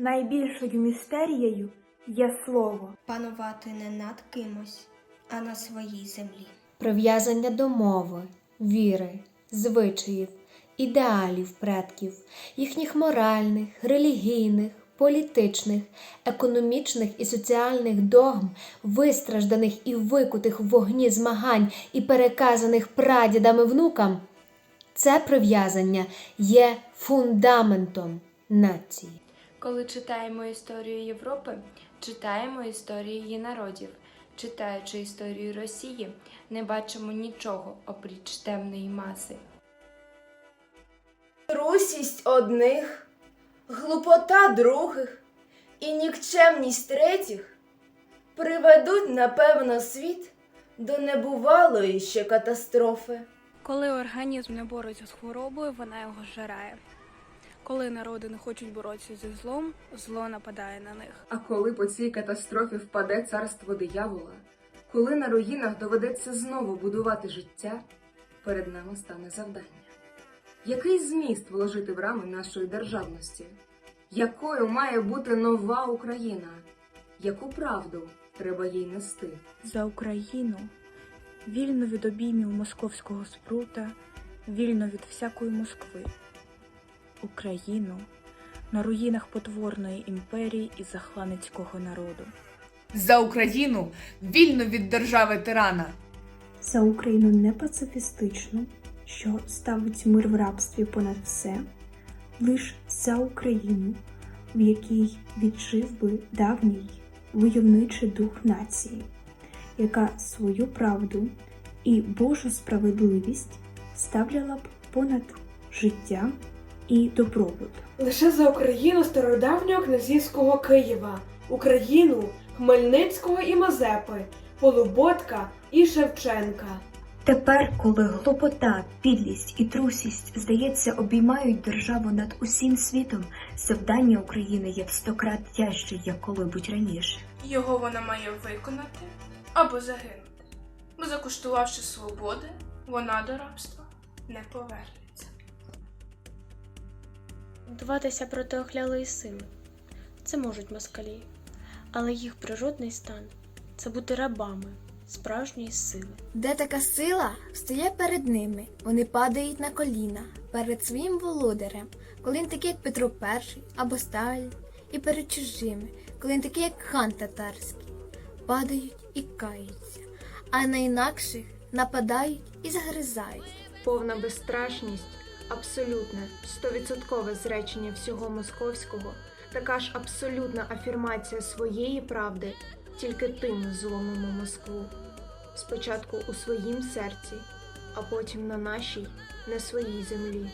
найбільшою містерією є слово. панувати не над кимось, а на своїй землі. прив'язання до мови, віри, звичаїв, ідеалів предків, їхніх моральних, релігійних, політичних, економічних і соціальних догм, вистражданих і викутих в вогні змагань і переказаних прадідами внукам, це прив'язання є фундаментом нації. Коли читаємо історію Європи, читаємо історію її народів. Читаючи історію Росії, не бачимо нічого опріч темної маси. Трусість одних, глупота других і нікчемність третіх приведуть, напевно, світ до небувалої ще катастрофи. Коли організм не бореться з хворобою, вона його жирає. Коли народи не хочуть боротися зі злом, зло нападає на них. А коли по цій катастрофі впаде царство диявола, коли на руїнах доведеться знову будувати життя, перед нами стане завдання. Який зміст вложити в рами нашої державності? Якою має бути нова Україна? Яку правду треба їй нести? за Україну, вільно від обіймів московського спрута, вільно від всякої Москви. Україну на руїнах потворної імперії і захланицького народу. За Україну вільну від держави тирана. за Україну не пацифістичну, що ставить мир в рабстві понад все, лиш за Україну, в якій віджив би давній войовничий дух нації, яка свою правду і Божу справедливість ставляла б понад життя і добробут. Лише за Україну стародавнього князівського Києва, Україну Хмельницького і Мазепи, Полуботка і Шевченка. Тепер, коли глупота, підлість і трусість, здається, обіймають державу над усім світом, завдання України є в сто крат тяжче, як коли-будь раніше. Його вона має виконати або загинути. Бо закуштувавши свободи, вона до рабства не повернеться. Бунтуватися проти охлялої сили. Це можуть москалі, але їх природний стан це бути рабами справжньої сили. Де така сила стає перед ними, вони падають на коліна перед своїм володарем, коли він такий, як Петро І або Сталін, і перед чужими, коли він такий, як хан татарський, падають і каються, а на інакших нападають і загризають. Повна безстрашність, абсолютне, стовідсоткове зречення всього московського, така ж абсолютна афірмація своєї правди, тільки тим зломимо Москву. Спочатку у своїм серці, а потім на нашій, не своїй землі.